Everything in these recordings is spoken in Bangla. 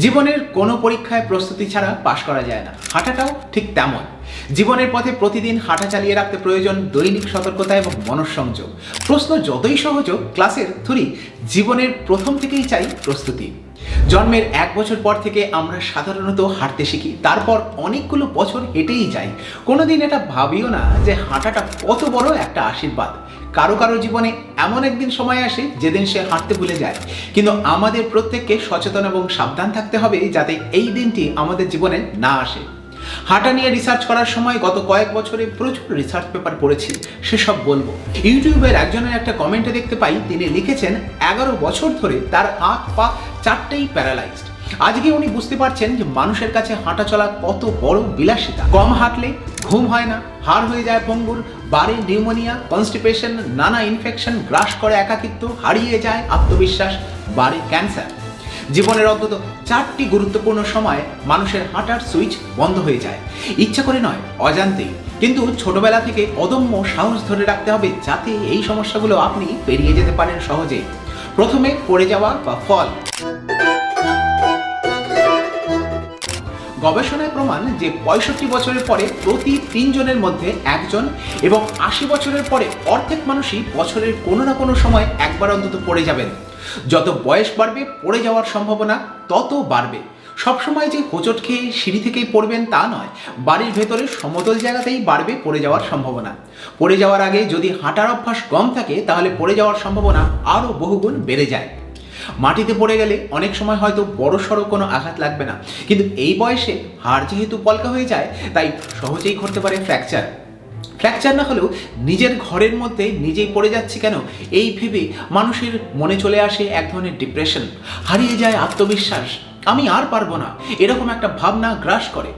জীবনের কোনো পরীক্ষায় প্রস্তুতি ছাড়া পাশ করা যায় না। হাঁটাটাও ঠিক তেমন। জীবনের পথে প্রতিদিন হাঁটা চালিয়ে রাখতে প্রয়োজন দৈনিক সতর্কতা এবং মনঃসংযোগ। প্রশ্ন যতই সহজ ক্লাসের থুরি জীবনের প্রথম থেকেই চাই প্রস্তুতি। জন্মের এক বছর পর থেকে আমরা সাধারণত হাঁটতে শিখি, তারপর অনেকগুলো বছর হেঁটেই যাই। কোনোদিন এটা ভাবিও না যে হাঁটাটা কত বড় একটা আশীর্বাদ। কারও কারও জীবনে এমন একদিন সময় আসে যেদিন সে হাঁটতে ভুলে যায়। কিন্তু আমাদের প্রত্যেককে সচেতন এবং সাবধান থাকতে হবে যাতে এই দিনটি আমাদের জীবনে না আসে। হাঁটা নিয়ে রিসার্চ করার সময় গত কয়েক বছরে প্রচুর রিসার্চ পেপার পড়েছি, সেসব বলব। ইউটিউবের একজনের একটা কমেন্টে দেখতে পাই, তিনি লিখেছেন, এগারো বছর ধরে তার হাত পা চারটেই প্যারালাইজড আজকে উনি বুঝতে পারছেন যে মানুষের কাছে হাঁটা চলা কত বড় বিলাসিতা। কম হাঁটলে ঘুম হয় না, হাড় হয়ে যায় পঙ্গুর বাড়ে নিউমোনিয়া, কনস্টিপেশন, নানা ইনফেকশন গ্রাস করে একাকিত্ব, হারিয়ে যায় আত্মবিশ্বাস, বাড়ে ক্যান্সার। জীবনের অন্তত চারটি গুরুত্বপূর্ণ সময় মানুষের হাঁটার সুইচ বন্ধ হয়ে যায়। ইচ্ছা করে নয়, অজান্তেই। কিন্তু ছোটবেলা থেকে অদম্য সাহস ধরে রাখতে হবে যাতে এই সমস্যাগুলো আপনি পেরিয়ে যেতে পারেন সহজে। প্রথমে পড়ে যাওয়া বা ফল। গবেষণায় প্রমাণ যে পঁয়ষট্টি বছরের পরে প্রতি তিনজনের মধ্যে একজন এবং আশি বছরের পরে অর্ধেক মানুষই বছরের কোনো না কোনো সময় একবার অন্তত পড়ে যাবেন। যত বয়স বাড়বে, পড়ে যাওয়ার সম্ভাবনা তত বাড়বে। সবসময় যে হোঁচট খেয়ে সিঁড়ি থেকেই পড়বেন তা নয়, বাড়ির ভেতরে সমতল জায়গাতেই বাড়বে পড়ে যাওয়ার সম্ভাবনা। পড়ে যাওয়ার আগে যদি হাঁটার অভ্যাস কম থাকে, তাহলে পড়ে যাওয়ার সম্ভাবনা আরও বহুগুণ বেড়ে যায়। মাটিতে পড়ে গেলে অনেক সময় হয়তো বড় সড়ো কোনো আঘাত লাগবে না। কিন্তু এই বয়সে হাড় যেহেতু পলকা হয়ে যায়, তাই সহজেই ঘটতে পারে ফ্র্যাকচার। ফ্র্যাকচার না হলেও নিজের ঘরের মধ্যে নিজেই পড়ে যাচ্ছে কেন? এই ভেবে মানুষের মনে চলে আসে এক ধরনের ডিপ্রেশন হারিয়ে যায় আত্মবিশ্বাস। আমি আর পারব না। এরকম একটা ভাবনা গ্রাস করে।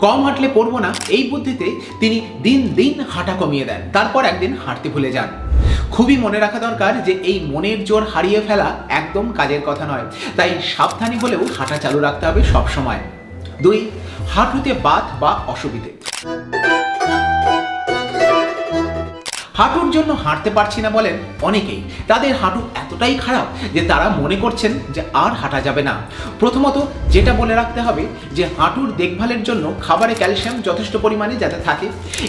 কম হাঁটলে পড়ব না। এই বুদ্ধিতে তিনি দিন দিন হাঁটা কমিয়ে দেন। তারপর একদিন হাঁটতে ভুলে যান। খুবই মনে রাখা দরকার যে এই মনের জোর হারিয়ে ফেলা একদম কাজের কথা নয়। তাই সাবধানী হলেও হাঁটা চালু রাখতে হবে সবসময়। দুই, হাঁটুতে বাত বা অসুবিধে। হাঁটুর জন্য হাঁটতে পারছি না বলেন অনেকেই। তাদের হাঁটু এতটাই খারাপ যে তারা মনে করছেন যে আর হাঁটা যাবে না। প্রথমত যেটা বলে রাখতে হবে যে হাঁটুর দেখভালের জন্য খাবারে ক্যালসিয়াম যথেষ্ট পরিমাণে যাতে থাকে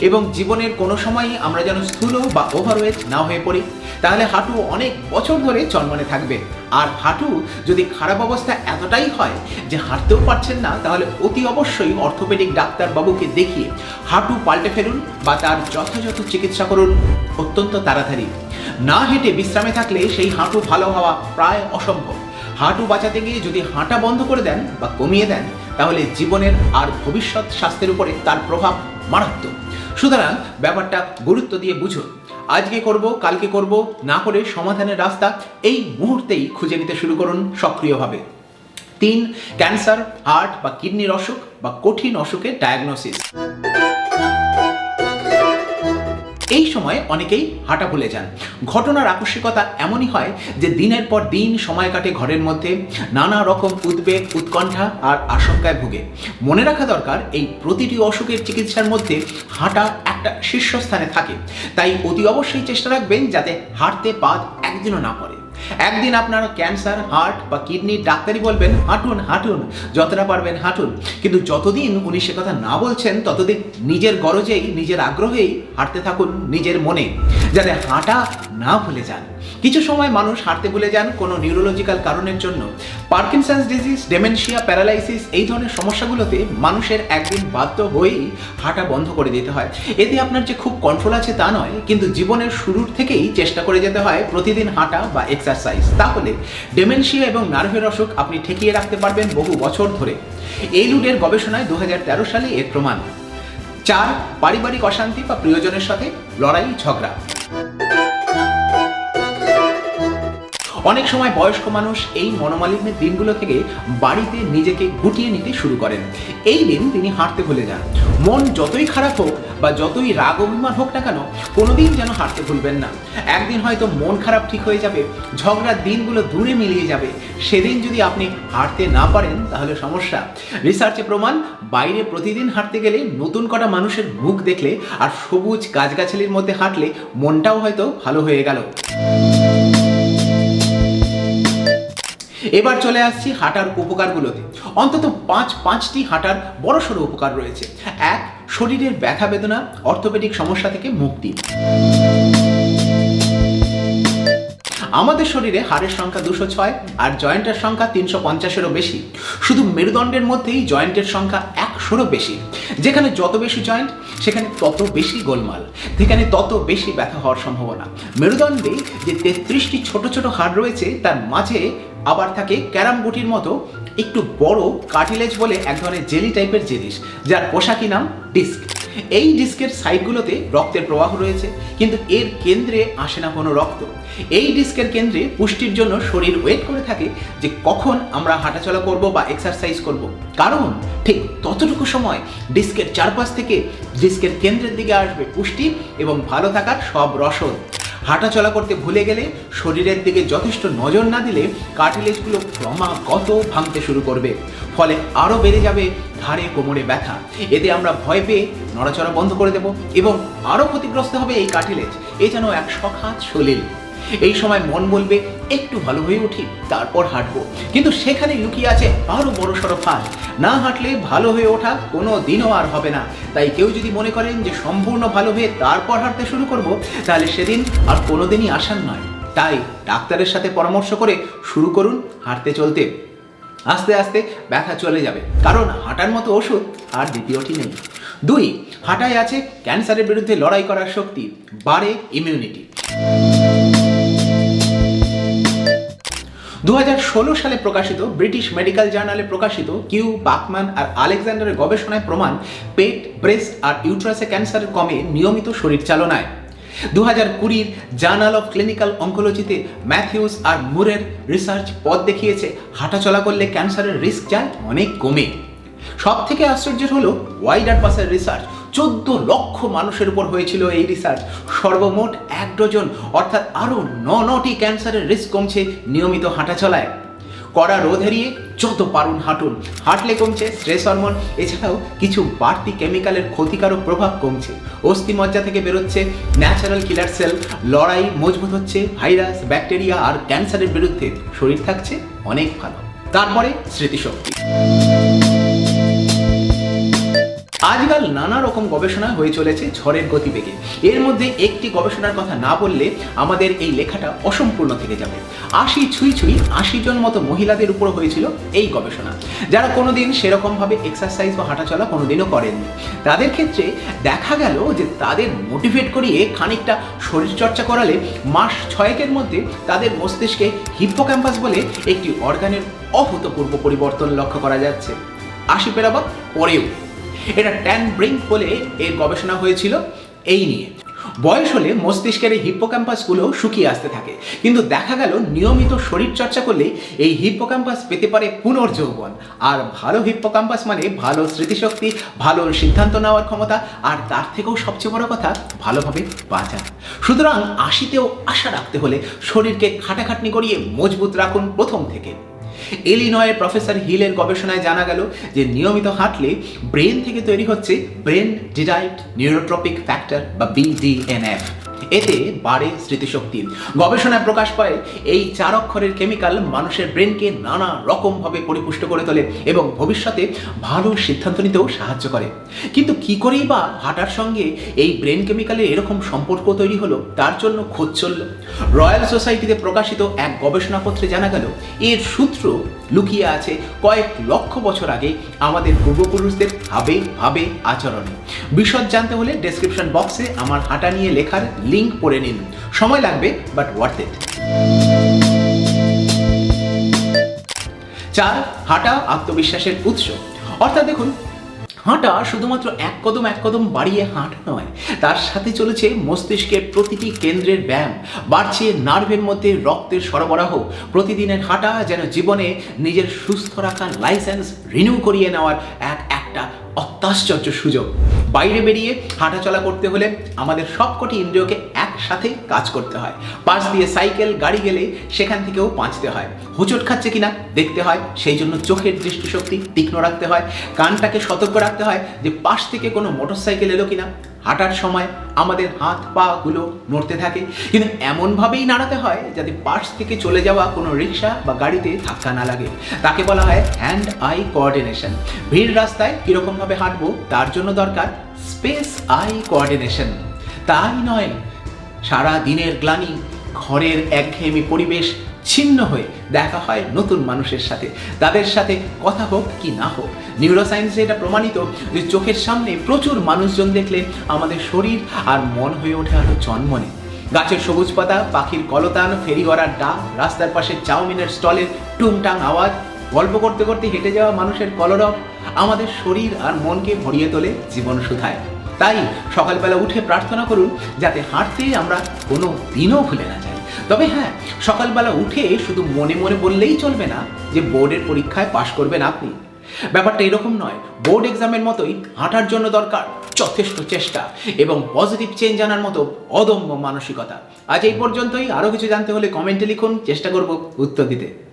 এবং জীবনের কোনো সময়ই আমরা যেন স্থূল বা ওভারওয়েট না হয়ে পড়ি। তাহলে হাঁটু অনেক বছর ধরে চনমনে থাকবে। আর হাঁটু যদি খারাপ অবস্থা এতটাই হয় যে হাঁটতেও পারছেন না, তাহলে অতি অবশ্যই অর্থোপেডিক ডাক্তারবাবুকে দেখিয়ে হাঁটু পাল্টে ফেলুন বা তার যথাযথ চিকিৎসা করুন। অত্যন্ত তাড়াতাড়ি। না হেঁটে বিশ্রামে থাকলে সেই হাঁটু ভালো হওয়া প্রায় অসম্ভব। হাঁটু বাঁচাতে গিয়ে যদি হাঁটা বন্ধ করে দেন বা কমিয়ে দেন, তাহলে জীবনের আর ভবিষ্যৎ স্বাস্থ্যের উপরে তার প্রভাব মারাত্মক। সুতরাং ব্যাপারটা গুরুত্ব দিয়ে বুঝুন। আজকে করব, কালকে করব, না করে সমাধানের রাস্তা এই মুহূর্তেই খুঁজে নিতে শুরু করুন সক্রিয়ভাবে। তিন, ক্যান্সার, হার্ট বা কিডনির অসুখ বা কঠিন অসুখের ডায়াগনোসিস এই সময় অনেকেই হাঁটা ভুলে যান। ঘটনার আকস্মিকতা এমনই হয় যে দিনের পর দিন সময় কাটে ঘরের মধ্যে, নানা রকম উদ্বেগ, উৎকণ্ঠা আর আশঙ্কায় ভুগে। মনে রাখা দরকার, এই প্রতিটি অসুখের চিকিৎসার মধ্যে হাঁটা একটা শীর্ষস্থানে থাকে। তাই অতি অবশ্যই চেষ্টা রাখবেন যাতে হাঁটতে পাত একদিনও না পড়ে। একদিন আপনার ক্যান্সার হার্ট বা কিডনি ডাক্তারই বলবেন, হাঁটুন হাঁটুন। যতটা পারবেন হাঁটুন। কিন্তু যতদিন উনি সে কথা না বলছেন, ততদিন নিজের গরজেই, নিজের আগ্রহেই হাঁটতে থাকুন নিজের মনে, যাতে হাঁটা না ভুলে যান। কিছু সময় মানুষ হাঁটতে ভুলে যান কোনো নিউরোলজিক্যাল কারণের জন্য। পার্কিনসন্স ডিজিজ ডেমেনশিয়া প্যারালাইসিস এই ধরনের সমস্যাগুলোতে মানুষের একদিন বাধ্য হয়েই হাঁটা বন্ধ করে দিতে হয়। এতে আপনার যে খুব কন্ট্রোল আছে তা নয়, কিন্তু জীবনের শুরুর থেকেই চেষ্টা করে যেতে হয় প্রতিদিন হাঁটা বা এক্সারসাইজ তাহলে ডেমেনশিয়া এবং নার্ভের অসুখ আপনি ঠেকিয়ে রাখতে পারবেন বহু বছর ধরে। এই লুডের গবেষণায় দু হাজার তেরো সালে এর প্রমাণ। চার, পারিবারিক অশান্তি বা প্রিয়জনের সাথে লড়াই ঝগড়া। অনেক সময় বয়স্ক মানুষ এই মনোমালিন্যের দিনগুলো থেকে বাড়িতে নিজেকে গুটিয়ে নিতে শুরু করেন। এই দিন তিনি হাঁটতে ভুলে যান। মন যতই খারাপ হোক বা যতই রাগ অভিমান হোক না কেন, কোনোদিন যেন হাঁটতে ভুলবেন না। একদিন হয়তো মন খারাপ ঠিক হয়ে যাবে ঝগড়ার দিনগুলো দূরে মিলিয়ে যাবে। সেদিন যদি আপনি হাঁটতে না পারেন, তাহলে সমস্যা। রিসার্চে প্রমাণ, বাইরে প্রতিদিন হাঁটতে গেলে নতুন কটা মানুষের মুখ দেখলে আর সবুজ গাছগাছালির মধ্যে হাঁটলে মনটাও হয়তো ভালো হয়ে গেল। এবার চলে আসছি হাঁটার উপকারগুলোতে। অন্তত পাঁচ, পাঁচটি হাঁটার বড়সড় উপকার রয়েছে। এক, শরীরের ব্যথা বেদনা, অর্থোপেডিক সমস্যা থেকে মুক্তি। আমাদের শরীরে হাড়ের সংখ্যা দুশো ছয় আর জয়েন্টের সংখ্যা তিনশো পঞ্চাশেরও বেশি। শুধু মেরুদণ্ডের মধ্যেই জয়েন্টের সংখ্যা একশোরও বেশি। যেখানে যত বেশি জয়েন্ট সেখানে তত বেশি গোলমাল। সেখানে তত বেশি ব্যথা হওয়ার সম্ভাবনা। মেরুদণ্ডে যে তেত্রিশটি ছোট ছোট হাড় রয়েছে, তার মাঝে আবার থাকে ক্যারাম গুটির মতো একটু বড় কার্টিলেজ বলে এক ধরনের জেলি টাইপের জিনিস, যার পোশাকি নাম ডিস্ক এই ডিস্কের সাইডগুলোতে রক্তের প্রবাহ রয়েছে, কিন্তু এর কেন্দ্রে আসে না কোনো রক্ত। এই ডিস্কের কেন্দ্রে পুষ্টির জন্য শরীর ওয়েট করে থাকে যে কখন আমরা হাঁটাচলা করব বা এক্সারসাইজ করব। কারণ ঠিক ততটুকু সময় ডিস্কের চারপাশ থেকে ডিস্কের কেন্দ্রের দিকে আসবে পুষ্টি এবং ভালো থাকার সব রসদ। হাঁটাচলা করতে ভুলে গেলে শরীরের দিকে যথেষ্ট নজর না দিলে কার্টিলেজগুলো ক্রমাগত ভাঙতে শুরু করবে। ফলে আরও বেড়ে যাবে ঘাড়ে কোমরে ব্যথা। এতে আমরা ভয় পেয়ে নড়াচড়া বন্ধ করে দেব এবং আরও ক্ষতিগ্রস্ত হবে এই কার্টিলেজ এ যেন এক সখাত সলিল। এই সময় মন বলবে, একটু ভালো হয়ে উঠি, তারপর হাঁটবো। কিন্তু সেখানে লুকিয়ে আছে আরও বড় সড়ো ফাঁস না হাঁটলে ভালো হয়ে ওঠা কোনো দিনও আর হবে না। তাই কেউ যদি মনে করেন যে সম্পূর্ণ ভালো হয়ে তারপর হাঁটতে শুরু করব, তাহলে সেদিন আর কোনোদিনই আসার নয়। তাই ডাক্তারের সাথে পরামর্শ করে শুরু করুন হাঁটতে চলতে। আস্তে আস্তে ব্যথা চলে যাবে। কারণ হাঁটার মতো ওষুধ আর দ্বিতীয়টি নেই। দুই, হাঁটায় আছে ক্যান্সারের বিরুদ্ধে লড়াই করার শক্তি, বাড়ে ইমিউনিটি দু হাজার ষোলো সালে প্রকাশিত ব্রিটিশ মেডিকেল জার্নালে প্রকাশিত কিউ বাকম্যান আর আলেকজান্ডারের গবেষণায় প্রমাণ পেট, ব্রেস্ট আর ইউট্রাসে ক্যান্সার কমে নিয়মিত শরীর চালনায় দু হাজার কুড়ির জার্নাল অফ ক্লিনিক্যাল অঙ্কোলজিতে ম্যাথিউস আর মুরের রিসার্চ পথ দেখিয়েছে, হাঁটাচলা করলে ক্যান্সারের রিস্ক যায় অনেক কমে। সব থেকে আশ্চর্যের হলো ওয়াইডার পাসের রিসার্চ চোদ্দ লক্ষ মানুষের উপর হয়েছিল এই রিসার্চ সর্বমোট এক ডজন, অর্থাৎ আরও ন নটি ক্যান্সারের রিস্ক কমছে নিয়মিত হাঁটা চলায় কড়া রোধ এড়িয়ে যত পারুন হাঁটুন। হাঁটলে কমছে স্ট্রেস হরমোন এছাড়াও কিছু বাড়তি কেমিক্যালের ক্ষতিকারক প্রভাব কমছে। অস্থি মজ্জা থেকে বেরোচ্ছে ন্যাচারাল কিলার সেল লড়াই মজবুত হচ্ছে ভাইরাস ব্যাকটেরিয়া আর ক্যান্সারের বিরুদ্ধে। শরীর থাকছে অনেক ভালো। তারপরে স্মৃতিশক্তি। আজকাল নানা রকম গবেষণা হয়ে চলেছে ঝড়ের গতিবেগে। এর মধ্যে একটি গবেষণার কথা না বললে আমাদের এই লেখাটা অসম্পূর্ণ থেকে যাবে। আশি ছুঁই ছুঁই আশি জন মতো মহিলাদের উপর হয়েছিল এই গবেষণা। যারা কোনোদিন সেরকমভাবে এক্সারসাইজ বা হাঁটাচলা কোনোদিনও করেননি। তাদের ক্ষেত্রে দেখা গেল যে তাদের মোটিভেট করিয়ে খানিকটা শরীরচর্চা করালে মাস ছয়েকের মধ্যে তাদের মস্তিষ্কে হিপ্পোক্যাম্পাস বলে একটি অর্গানের অভূতপূর্ব পরিবর্তন লক্ষ্য করা যাচ্ছে। আশি পেরাবার পরেও। এটা ট্যান ব্রিঙ্ক বলে এর গবেষণা হয়েছিল এই নিয়ে। বয়স হলে মস্তিষ্কের এই হিপ্পোক্যাম্পাসগুলো শুকিয়ে আসতে থাকে। কিন্তু দেখা গেল নিয়মিত শরীর চর্চা করলে এই হিপ্পোক্যাম্পাস পেতে পারে পুনর্যৌবন। আর ভালো হিপ্পোক্যাম্পাস মানে ভালো স্মৃতিশক্তি, ভালো সিদ্ধান্ত নেওয়ার ক্ষমতা, আর তার থেকেও সবচেয়ে বড় কথা, ভালোভাবে বাঁচা। সুতরাং আশিতেও আশা রাখতে হলে শরীরকে খাটাখাটনি করিয়ে মজবুত রাখুন প্রথম থেকে। এলিনয়ের প্রফেসর হিলের গবেষণায় জানা গেল যে নিয়মিত হাঁটলে ব্রেন থেকে তৈরি হচ্ছে ব্রেন ডিডাইট নিউরোট্রপিক ফ্যাক্টর বা বিডিএনএফ। এতে বাড়ে স্মৃতিশক্তি। গবেষণায় প্রকাশ পায়, এই চার অক্ষরের কেমিক্যাল মানুষের ব্রেনকে নানা রকমভাবে পরিপুষ্ট করে তোলে এবং ভবিষ্যতে ভালো সিদ্ধান্ত নিতেও সাহায্য করে। কিন্তু কি করেই বা হাঁটার সঙ্গে এই ব্রেন কেমিক্যালের এরকম সম্পর্ক তৈরি হলো, তার জন্য খোঁজ চলল। রয়্যাল সোসাইটিতে প্রকাশিত এক গবেষণাপত্রে জানা গেল, এর সূত্র লুকিয়ে আছে কয়েক লক্ষ বছর আগে আমাদের পূর্বপুরুষদের ভাবে ভাবে আচরণে। বিশদ জানতে হলে ডেসক্রিপশন বক্সে আমার হাঁটা নিয়ে লেখার লিঙ্ক পড়ে নিন। সময় লাগবে বাট ওয়ার্থ ইট চার, হাঁটা আত্মবিশ্বাসের উৎস। অর্থাৎ দেখুন, হাঁটা শুধুমাত্র এক কদম এক কদম বাড়িয়ে হাঁটা নয়, তার সাথে চলেছে মস্তিষ্কের প্রতিটি কেন্দ্রের ব্যায়াম। বাড়ছে নার্ভের মধ্যে রক্তের সরবরাহ। প্রতিদিনের হাঁটা যেন জীবনে নিজের সুস্থ রাখার লাইসেন্স রিনিউ করিয়ে নেওয়ার এক একটা অত্যাশ্চর্য সুযোগ। বাইরে বেরিয়ে হাঁটাচলা করতে হলে আমাদের সবকটি ইন্দ্রিয়কে একসাথে কাজ করতে হয়। পাশ দিয়ে সাইকেল, গাড়ি গেলে সেখান থেকেও বাঁচতে হয়। হোঁচট খাচ্ছে কিনা দেখতে হয়, সেই জন্য চোখের দৃষ্টিশক্তি তীক্ষ্ণ রাখতে হয়, কানটাকে সতর্ক রাখতে হয় যে পাশ থেকে কোনো মোটরসাইকেল এলো কিনা। হাঁটার সময় আমাদের হাত, পা গুলো নড়তে থাকে। কিন্তু এমনভাবেই নাড়াতে হয় যাতে পাশ থেকে চলে যাওয়া কোনো রিক্সা বা গাড়িতে ধাক্কা না লাগে। তাকে বলা হয় হ্যান্ড আই কোঅর্ডিনেশন ভিড় রাস্তায় কীরকমভাবে হাঁটবো, তার জন্য দরকার স্পেস আই কোঅর্ডিনেশন তাই নয় সারা দিনের গ্লানি, ঘরের একঘেয়েমি পরিবেশ ছিন্ন হয়ে দেখা হয় নতুন মানুষের সাথে। তাদের সাথে কথা হোক কি না হোক নিউরোসায়েন্সে এটা প্রমাণিত যে চোখের সামনে প্রচুর মানুষজন দেখলে আমাদের শরীর আর মন হয়ে ওঠে আরও জন্মনে। গাছের সবুজ পাতা, পাখির কলতান, ফেরি গড়ার ডাক রাস্তার পাশে চাউমিনের স্টলের টুংটাং আওয়াজ, গল্প করতে করতে হেঁটে যাওয়া মানুষের কলরব আমাদের শরীর আর মনকে ভরিয়ে তোলে জীবন সুধায়। তাই সকালবেলা উঠে প্রার্থনা করুন যাতে হাঁটতে আমরা কোনো দিনও ভুলে না যাই। তবে হ্যাঁ সকালবেলা উঠে শুধু মনে মনে বললেই চলবে না যে বোর্ডের পরীক্ষায় পাশ করবেন আপনি। ব্যাপারটা এরকম নয়, বোর্ড এক্সামের মতোই হাঁটার জন্য দরকার যথেষ্ট চেষ্টা এবং পজিটিভ চেঞ্জ আনার মতো অদম্য মানসিকতা। আজ এই পর্যন্তই। আরও কিছু জানতে হলে কমেন্টে লিখুন। চেষ্টা করব উত্তর দিতে।